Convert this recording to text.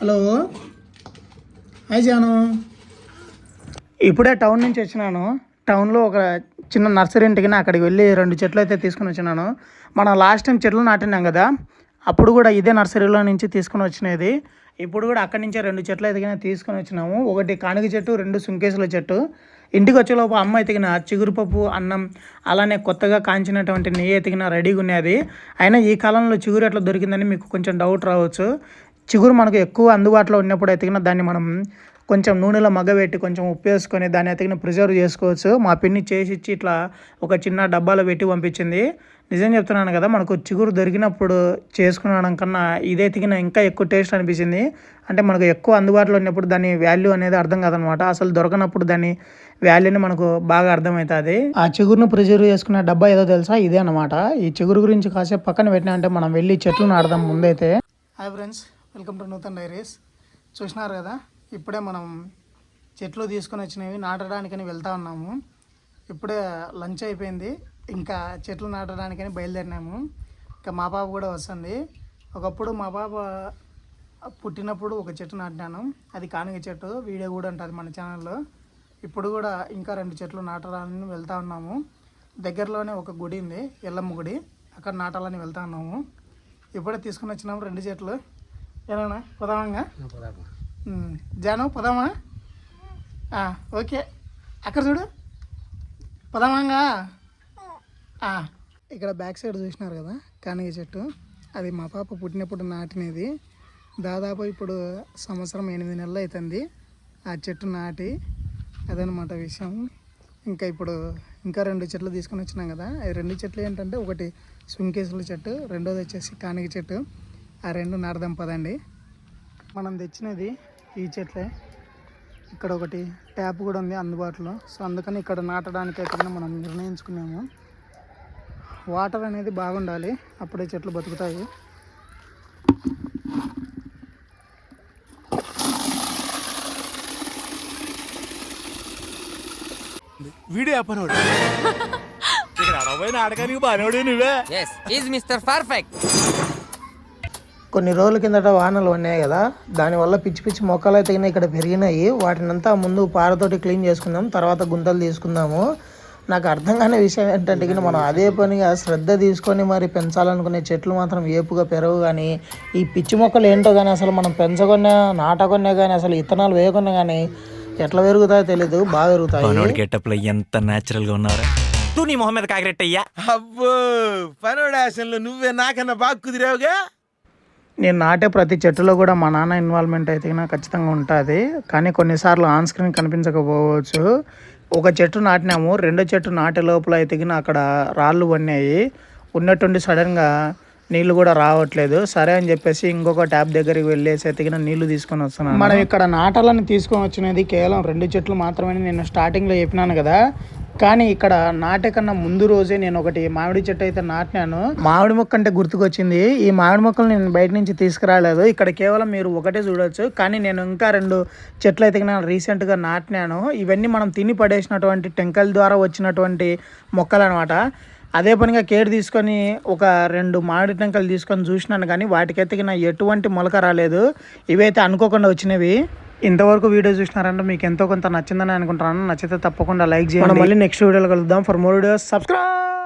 Hello. Hi Janu. ఇప్పుడే town నుంచి వచ్చినాను. టౌన్లో ఒక చిన్న నర్సరీ ఇంటికి అక్కడికి వెళ్ళి రెండు చెట్లు అయితే తీసుకుని వచ్చినాను. మనం లాస్ట్ టైం చెట్లు నాటినాం కదా అప్పుడు కూడా ఇదే నర్సరీలో నుంచి తీసుకుని వచ్చినది. ఇప్పుడు కూడా అక్కడి నుంచే రెండు చెట్లు ఎదిగిన తీసుకొని వచ్చినాము. ఒకటి కానుగ చెట్టు రెండు సుంకేసుల చెట్టు. ఇంటికి వచ్చేలోపు అమ్మ ఎతికిన చిగురుపప్పు అన్నం అలానే కొత్తగా కాంచినటువంటి నెయ్యి ఎతికిన రెడీగా ఉన్నది. అయినా ఈ కాలంలో చిగురు ఎట్లా దొరికిందని మీకు కొంచెం డౌట్ రావచ్చు. చిగురు మనకు ఎక్కువ అందుబాటులో ఉన్నప్పుడు ఎతికిన దాన్ని మనం కొంచెం నూనెలో మగ్గబెట్టి కొంచెం ఉప్పు వేసుకొని దాన్ని ఎతికిన ప్రిజర్వ్ చేసుకోవచ్చు. మా పిన్ని చేసి ఇచ్చి ఇట్లా ఒక చిన్న డబ్బాలో పెట్టి పంపించింది. నిజం చెప్తున్నాను కదా మనకు చిగురు దొరికినప్పుడు చేసుకునడం కన్నా ఇదే ఎతికిన ఇంకా ఎక్కువ టేస్ట్ అనిపించింది. అంటే మనకు ఎక్కువ అందుబాటులో ఉన్నప్పుడు దాని వాల్యూ అనేది అర్థం కాదనమాట. అసలు దొరకనప్పుడు దాని వాల్యూని మనకు బాగా అర్థమవుతుంది. ఆ చిగురును ప్రిజర్వ్ చేసుకునే డబ్బా ఏదో తెలుసా? ఇదే అనమాట ఈ చిగురు గురించి కాసేపు పక్కన పెట్టినా అంటే మనం వెళ్ళి చెట్లు నాడదాం ముందైతే. Hi friends. Welcome to Nutan diaries. చూసినారు కదా? ఇప్పుడే మనం చెట్లు తీసుకొని వచ్చినవి నాటడానికని వెళ్తా ఉన్నాము. ఇప్పుడే లంచ్ అయిపోయింది. ఇంకా చెట్లు నాటడానికని బయలుదేరినాము. ఇంకా మా పాప కూడా వస్తుంది. ఒకప్పుడు మా పాప పుట్టినప్పుడు ఒక చెట్టు నాటినాను. అది కానుగ చెట్టు. వీడియో కూడా ఉంటుంది మన ఛానల్లో. ఇప్పుడు కూడా ఇంకా రెండు చెట్లు నాటడానికి వెళ్తా ఉన్నాము. దగ్గరలోనే ఒక గుడి ఉంది ఎల్లమ్మ గుడి. అక్కడ నాటాలని వెళ్తా ఉన్నాము. ఇప్పుడే తీసుకుని వచ్చినాము రెండు చెట్లు. ఏమన్నా? పోదామంగా? జాను పోదామా? ఓకే. అక్కడ చూడు. పోదామాంగా. ఇక్కడ బ్యాక్ సైడ్ చూసినారు కదా కానిగ చెట్టు. అది మా పాప పుట్టినప్పుడు నాటినది. దాదాపు ఇప్పుడు సంవత్సరం ఎనిమిది నెలలు అవుతుంది ఆ చెట్టు నాటి అదనమాట విషయం ఇంకా ఇప్పుడు ఇంకా రెండు చెట్లు తీసుకొని వచ్చినాం కదా. ఈ రెండు చెట్లు ఏంటంటే ఒకటి సుంకేసుల చెట్టు రెండోది వచ్చేసి కానిగ చెట్టు. ఆ రెండు నాడదాం పదండి. మనం తెచ్చినది ఈ చెట్లే. ఇక్కడ ఒకటి ట్యాప్ కూడా ఉంది అందుబాటులో. సో అందుకని ఇక్కడ నాటడానికి అయితే మనం నిర్ణయించుకున్నాము. వాటర్ అనేది బాగుండాలి. అప్పుడే చెట్లు బతుకుతాయి. వీడియో అప్పనోడు ఇక్కడ అడవైన ఆడకానికి బానోడు నువ్వే. ఎస్ ఈజ్ మిస్టర్ పర్ఫెక్ట్ కొన్ని రోజుల కిందట వానలు ఉన్నాయి కదా దానివల్ల పిచ్చి పిచ్చి మొక్కలు అయితే ఇక్కడ పెరిగినాయి. వాటినంతా ముందు పారతోటి క్లీన్ చేసుకుందాం తర్వాత గుంతలు తీసుకుందాము. నాకు అర్థం కాని విషయం ఏంటంటే మనం అదే పనిగా శ్రద్ధ తీసుకొని మరి పెంచాలనుకునే చెట్లు మాత్రం ఏపుగా పెరగు కానీ ఈ పిచ్చి మొక్కలు ఏంటో కానీ అసలు మనం పెంచకొన్నా నాటకొన్నా కానీ అసలు ఇత్తనాలు వేయకున్నా కానీ ఎట్లా పెరుగుతాయో తెలీదు బాగా పెరుగుతాయి. పనోడి గెటప్లో ఎంత నేచురల్గా ఉన్నారా? తూ నీ మొహం మీద కాకిరెట్టయ్యా. అబ్బో పనోడు ఆశంలో నువ్వే నాకన్నా బాగా కుదిరావుగా? నేను నాటే ప్రతి చెట్టులో కూడా మా నాన్న ఇన్వాల్వ్మెంట్ అయితే ఖచ్చితంగా ఉంటుంది. కానీ కొన్నిసార్లు ఆన్ స్క్రీన్ కనిపించకపోవచ్చు. ఒక చెట్టు నాటినాము రెండో చెట్టు నాటే లోపల అయితే అక్కడ రాళ్ళు పడినాయి. ఉన్నట్టుండి సడన్గా నీళ్ళు కూడా రావట్లేదు. సరే అని చెప్పేసి ఇంకొక ట్యాప్ దగ్గరికి వెళ్ళేసి ఎతికిన నీళ్ళు తీసుకొని వస్తున్నాను. మనం ఇక్కడ నాటాలని తీసుకొని వచ్చినది కేవలం రెండు చెట్లు మాత్రమే నేను స్టార్టింగ్లో చెప్పినాను కదా. కానీ ఇక్కడ నాటే కన్నా ముందు రోజే నేను ఒకటి మామిడి చెట్టు అయితే నాటినాను. మామిడి మొక్క అంటే గుర్తుకొచ్చింది. ఈ మామిడి మొక్కలు నేను బయట నుంచి తీసుకురాలేదు. ఇక్కడ కేవలం మీరు ఒకటే చూడొచ్చు. కానీ నేను ఇంకా రెండు చెట్లు అయితే నేను రీసెంట్గా నాటినాను. ఇవన్నీ మనం తిని పడేసినటువంటి టెంకల ద్వారా వచ్చినటువంటి మొక్కలు అనమాట అదే పనిగా కేర్ తీసుకొని ఒక రెండు మామిడి టెంకలు తీసుకొని చూసినాను కానీ వాటికైతే నా ఎటువంటి మొలక రాలేదు. ఇవైతే అనుకోకుండా వచ్చినవి. ఇంతవరకు వీడియో చూసినారంటే మీకు ఎంతో కొంత నచ్చిందని అనుకుంటున్నాను. నచ్చితే తప్పకుండా లైక్ చేయండి. మళ్ళీ నెక్స్ట్ వీడియోలో కలుద్దాం. For more videos subscribe